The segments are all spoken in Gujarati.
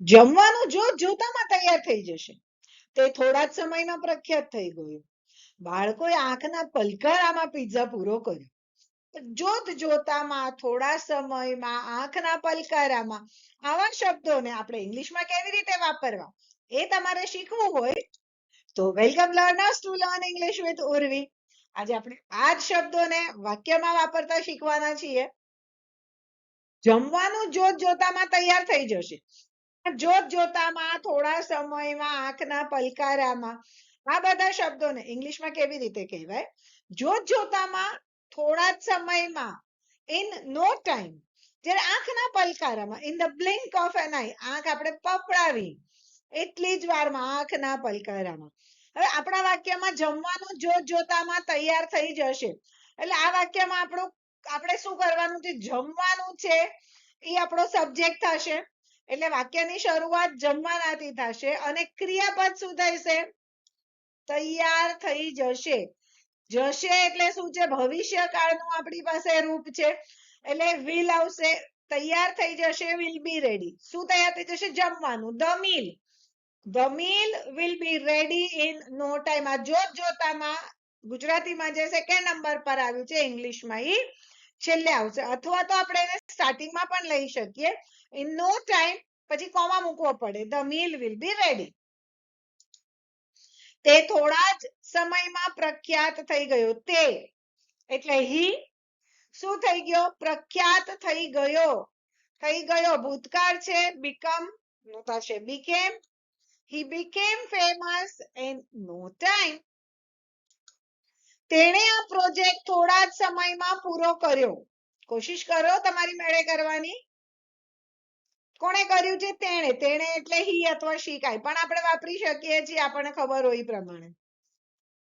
જમવાનું જોત જોતામાં તૈયાર થઈ જશે. તે થોડા જ સમયમાં પ્રખ્યાત થઈ ગયું. બાળકોએ આંખના પલકારામાં પિઝા પૂરો કર્યો. જોત જોતામાં, થોડા સમયમાં, આંખના પલકારામાં, આવા શબ્દોને આપણે ઇંગ્લિશમાં કેવી રીતે વાપરવા? એ તમારે શીખવું હોય તો welcome learners to learn English with Urvi. આજે આપણે આ જ શબ્દોને વાક્યમાં વાપરતા શીખવાના છીએ. જમવાનું જોત જોતામાં તૈયાર થઈ જશે. જોત જોતામાં થોડા સમયમાં, આંખના પલકારામાં. આ બધા શબ્દોને ઇંગ્લિશમાં કેવી રીતે કહેવાય? જોત જોતામાં થોડા જ સમયમાં ઇન નો ટાઈમ જ્યારે આંખના પલકારામાં in the blink of an eye આંખ આપણે પપડાવી એટલી જ વારમાં આંખના પલકારામાં. હવે આપણા વાક્યમાં જમવાનું જોત જોતામાં તૈયાર થઈ જશે. એટલે આ વાક્યમાં આપણું, આપણે શું કરવાનું છે? જમવાનું છે. એ આપણો સબ્જેક્ટ થશે. એટલે વાક્યની શરૂઆત જમવાનાથી થશે અને ક્રિયાપદ શું થશે? તૈયાર થઈ જશે. જશે એટલે શું છે? ભવિષ્ય આપણી પાસે રૂપ છે. એટલે વિલ આવશે. તૈયાર થઈ જશે વિલ બી રેડી શું તૈયાર થઈ જશે? જમવાનું. The meal. The meal will be ready in no time આ જોત જોતામાં ગુજરાતીમાં જે સેકન્ડ નંબર પર આવ્યું છે? ઇંગ્લિશમાં એ છેલ્લે આવશે. અથવા તો આપણે એને સ્ટાર્ટિંગમાં પણ લઈ શકીએ. ઇન નો ટાઈમ પછી કોમા મૂકવો પડે. The meal will be ready તે થોડા જ સમયમાં પ્રખ્યાત થઈ ગયો. તે એટલે હી શું થઈ ગયો? પ્રખ્યાત થઈ ગયો. થઈ ગયો. ભૂતકાળ છે. બીકમ થશે. Became he became famous in no time તેણે આ પ્રોજેક્ટ થોડા જ સમયમાં પૂરો કર્યો. કોશિશ કરો તમારી મેળે કરવાની. કોણે કર્યું છે? તેણે. તેણે એટલે હી અથવા શી કાંઈ. પણ આપણે વાપરી શકીએ છીએ, આપણને ખબર હોય પ્રમાણે.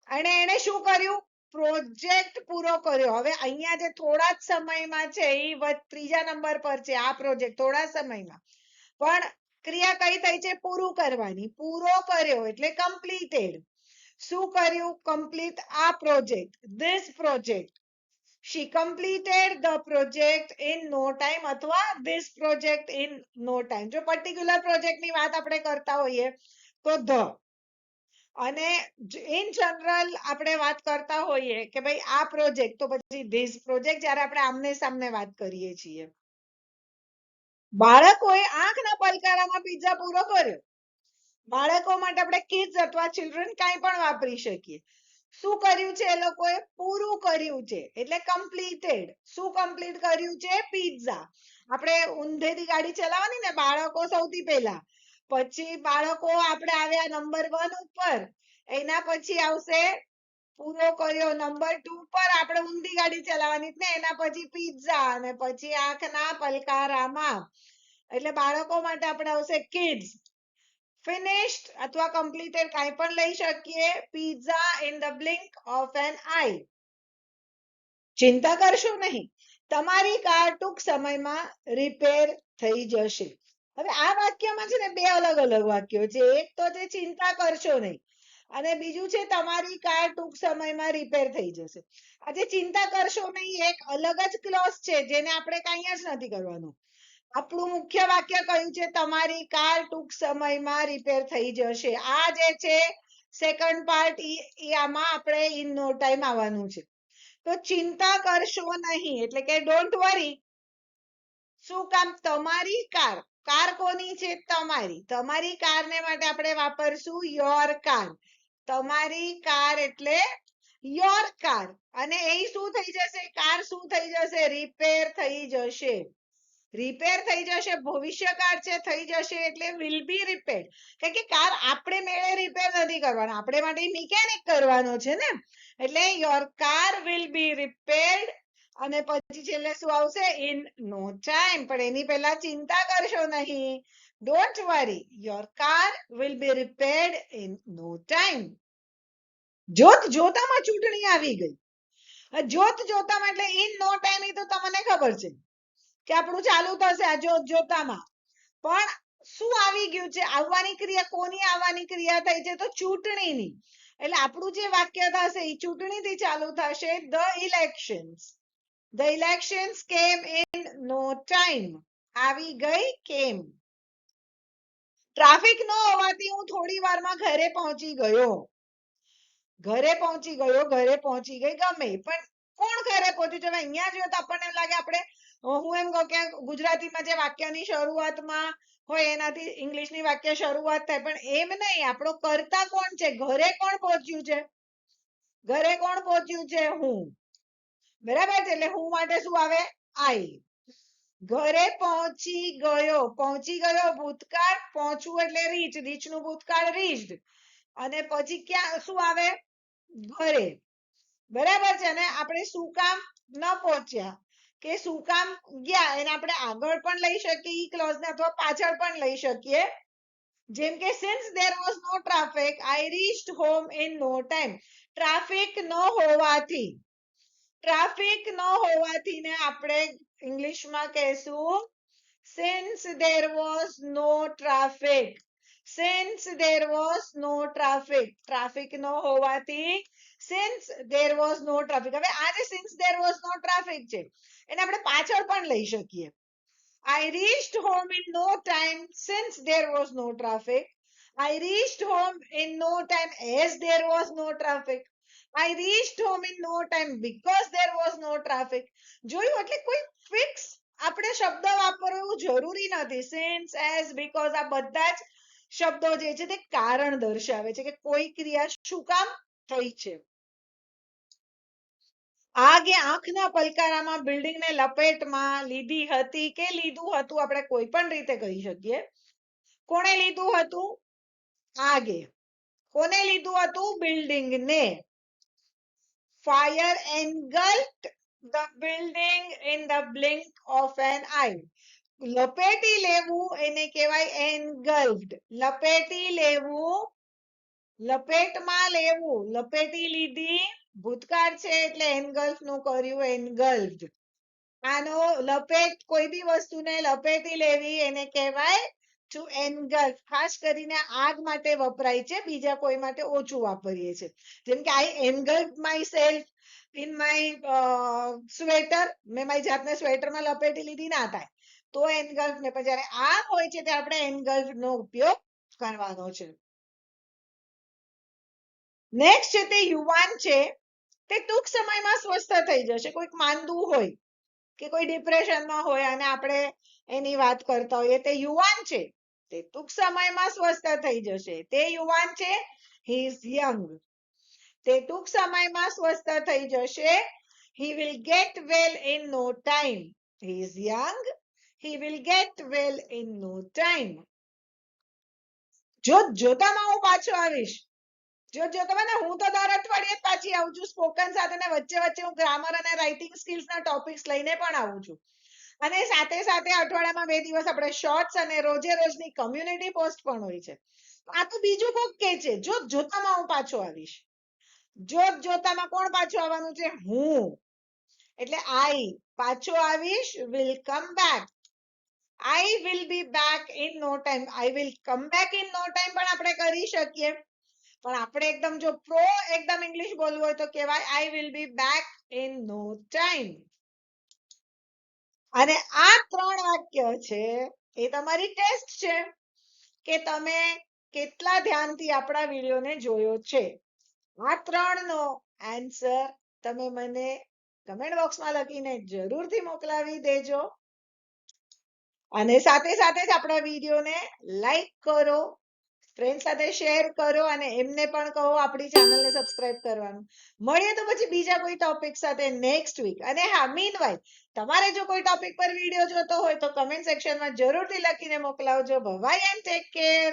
અને એને શું કર્યું? પ્રોજેક્ટ પૂરો કર્યો. હવે અહીંયા જે થોડા જ સમયમાં છે, એ ત્રીજા નંબર પર છે, આ પ્રોજેક્ટ. થોડા સમયમાં. પણ ક્રિયા કઈ થઈ છે? પૂરું કરવાની. પૂરો કર્યો એટલે કમ્પ્લીટેડ શું કર્યું? કમ્પ્લીટ આ project. This project she completed the project in no time અથવા this project in no time. જો particular project ની વાત આપણે કરતા હોઈએ તો the અને ઇન જનરલ આપણે વાત કરતા હોઈએ કે ભાઈ આ પ્રોજેક્ટ તો પછી ધીસ પ્રોજેક્ટ જ્યારે આપણે આમને સામને વાત કરીએ છીએ. બાળકોએ આંખના પલકારામાં પિઝા પૂરો કર્યો. બાળકો માટે આપણે કિડ્સ અથવા ચિલ્ડ્રન કાંઈ પણ વાપરી શકીએ. શું કર્યું છે એ લોકોએ? પૂરું કર્યું છે. એટલે કમ્પ્લીટેડ શું કમ્પ્લીટ કર્યું છે? પિઝા આપણે ઊંધેથી ગાડી ચલાવવાની ને બાળકો સૌથી પહેલા. પછી બાળકો આપણે આવ્યા નંબર વન ઉપર. એના પછી આવશે, પૂરો કર્યો નંબર ટુ પર આપણે ઊંધી ગાડી ચલાવવાની ને. એના પછી પિઝા અને પછી આંખના પલકારામાં. એટલે બાળકો માટે આપણે આવશે કિડ્સ finished. અથવા completed કાંઈ પણ લઈ શકીએ. Pizza in the blink of an eye. ચિંતા કરશો નહીં. તમારી કાર ટૂંક સમયમાં રિપેર થઈ જશે. હવે આ વાક્યમાં છે ને બે અલગ અલગ વાક્યો છે. એક તો છે ચિંતા કરશો નહીં. અને બીજું છે તમારી કાર ટૂંક સમયમાં રિપેર થઈ જશે. આજે ચિંતા કરશો નહીં. એક અલગ જ ક્લોઝ છે જેને આપણે કાંઈ જ નથી કરવાનું. આપણું મુખ્ય વાક્ય કયું છે? તમારી કાર ટૂંક સમયમાં રિપેર થઈ જશે. આ જે છે સેકન્ડ પાર્ટ આમાં આપણે ઇન નો ટાઈમ આવવાનું છે. તો ચિંતા કરશો નહીં, એટલે કે ડોન્ટ વરી શું કામ? તમારી કાર. કાર કોની છે? તમારી. તમારી કારને માટે આપણે વાપરશું યોર કાર તમારી કાર એટલે યોર કાર અને એ શું થઈ જશે? કાર શું થઈ જશે? રિપેર થઈ જશે. રિપેર થઈ જશે, ભવિષ્યકાળ છે, થઈ જશે એટલે વિલ બી રિપેર્ડ કારણ કે કાર આપણે મેળે રિપેર નથી કરવાનો. આપણે માટે મિકેનિક કરવાનો છે ને. એટલે your car will be repaired અને પછી છેલ્લે શું આવશે? ઇન નો ટાઈમ પણ એની પહેલા ચિંતા કરશો નહીં. Don't worry your car will be repaired in no time જોત જોતામાં ચૂંટણી આવી ગઈ. જોત જોતામાં એટલે ઇન નો ટાઈમ એ તો તમને ખબર છે. કે આપણું ચાલુ થશે આ જોત જોતામાં. પણ શું આવી ગયું છે? આવવાની ક્રિયા કોની આવવાની ક્રિયા થઈ છે? તો ચૂંટણીની. એટલે આપણું જે વાક્ય થશે એ ચૂંટણીથી ચાલુ થશે. The elections the elections came in no time આવી ગઈ કેમ? ટ્રાફિક ન હોવાથી હું થોડી વારમાં ઘરે પહોંચી ગયો. ઘરે પહોંચી ગયો, ઘરે પહોંચી ગઈ ગમે. પણ કોણ ઘરે પહોંચ્યું? છે અહીંયા જોઈએ તો આપણને એમ લાગે આપણે હું એમ કહું કે ગુજરાતીમાં જે વાક્યની શરૂઆતમાં હોય એનાથી ઇંગ્લિશની વાક્ય શરૂઆત થાય, પણ એમ નહીં, આપણો કરતા કોણ છે? ઘરે કોણ પહોંચ્યું છે? ઘરે કોણ પહોંચ્યું છે? હું. બરાબર છે? એટલે હું માટે શું આવે? આઈ. ઘરે પહોંચી ગયો. પહોંચી ગયો ભૂતકાળ, પહોંચવું એટલે રીચ રીચનું ભૂતકાળ રીચડ અને પછી ક્યાં, શું આવે? ઘરે. બરાબર છે? અને આપણે શું કામ ન પહોંચ્યા. કે શું કામ ગયા એને આપણે આગળ પણ લઈ શકીએ, ઈ ક્લોઝ ને અથવા પાછળ પણ લઈ શકીએ. જેમ કે since there was no traffic I reached home in no time traffic ન હોવાથી ટ્રાફિક ન હોવાથી ને આપણે ઇંગ્લિશમાં કહેશું since there was no traffic since there was no traffic traffic ન હોવાથી since there was no traffic હવે આ since there was no traffic છે, એને આપણે પાછળ પણ લઈ શકીએ. I reached home in no time since there was no traffic I reached home in no time as there was no traffic I reached home in no time because there was no traffic જોયું? એટલે કોઈ ફિક્સ આપણે શબ્દ વાપરવો જરૂરી નથી. સિન્સ એઝ બીકોઝ આ બધા જ શબ્દો જે છે તે કારણ દર્શાવે છે કે કોઈ ક્રિયા શું કામ થઈ છે. આગે આંખના પલકારામાં, બિલ્ડિંગને લપેટમાં લીધી હતી કે લીધું હતું આપણે કોઈ પણ રીતે કહી શકીએ. કોણે લીધું હતું? આગે. કોને લીધું હતું? બિલ્ડિંગને. Fire engulfed the building in the blink of an eye. લપેટી લેવું એને કહેવાય engulfed લપેટી લેવું. લપેટમાં લેવું. લપેટી લીધી. ભૂતકાળ છે એટલે એન્ગલ્ફનું કર્યું engulfed આનો લપેટ, કોઈ બી વસ્તુને લપેટી લેવી એને કહેવાય ટુ એન્ગલ્ફ ખાસ કરીને આગ માટે વપરાય છે, બીજા કોઈ માટે ઓછું વાપરીએ છીએ જેમ કે I engulf myself in my sweater મેં મારી જાતને સ્વેટરમાં લપેટી લીધી, ના થાય. તો એન્ગલ્ફ ને, પણ જયારે આગ હોય છે, ત્યારે આપણે એન્ગલ્ફ નો ઉપયોગ કરવાનો છે. નેક્સ્ટ છે તે યુવાન છે. તે ટૂંક સમયમાં સ્વસ્થ થઈ જશે. કોઈક માંદું હોય કે કોઈ ડિપ્રેશનમાં હોય અને આપણે એની વાત કરતા હોઈએ, તે યુવાન છે. તે ટૂંક સમયમાં સ્વસ્થ થઈ જશે. તે યુવાન છે. હી ઇઝ યંગ તે ટૂંક સમયમાં સ્વસ્થ થઈ જશે. He will get well in no time. He is young. He will get well in no time. જો, જોતામાં હું પાછો આવીશ. જો જોતામાં ને હું તો દર અઠવાડિયે જ પાછી આવું છું. સ્પોકન સાથે ને વચ્ચે વચ્ચે હું ગ્રામર અને રાઇટિંગ સ્કિલ્સ ના ટોપિક્સ લઈને પણ આવું છું. અને સાથે સાથે અઠવાડિયામાં બે દિવસ આપણે શોર્ટ્સ અને રોજે રોજની કમ્યુનિટી પોસ્ટ પણ હોય છે. આ તો બીજું કોક કે છે. જો, જોતામાં હું પાછો આવીશ. જોત જોતામાં કોણ પાછું આવવાનું છે? હું. એટલે આઈ પાછો આવીશ. Will come back I will be back in no time I will come back in no time પણ આપણે કરી શકીએ. પણ આપણે એકદમ જો પ્રો એકદમ ઇંગ્લિશ બોલવું હોય તો કહેવાય I will be back in no time અને આ ત્રણ વાક્ય છે, એ તમારી ટેસ્ટ છે, કે તમે કેટલા ધ્યાનથી આપણા વિડીયોને જોયો છે? આ ત્રણનો આન્સર તમે મને કમેન્ટ બોક્સમાં લખીને જરૂરથી મોકલાવી દેજો. અને સાથે સાથે જ આપણા વિડીયોને લાઈક કરો. ફ્રેન્ડ સાથે શેર કરો અને એમને પણ કહો આપણી ચેનલને સબસ્ક્રાઇબ કરવાનું. મળીએ તો પછી બીજા કોઈ ટોપિક સાથે નેક્સ્ટ વીક અને હા મીનવાઇલ તમારે જો કોઈ ટોપિક પર વીડિયો જોતો હોય તો કમેન્ટ સેક્શનમાં જરૂરથી લખીને મોકલાવજો. ભવાઈ એન્ડ ટેક કેર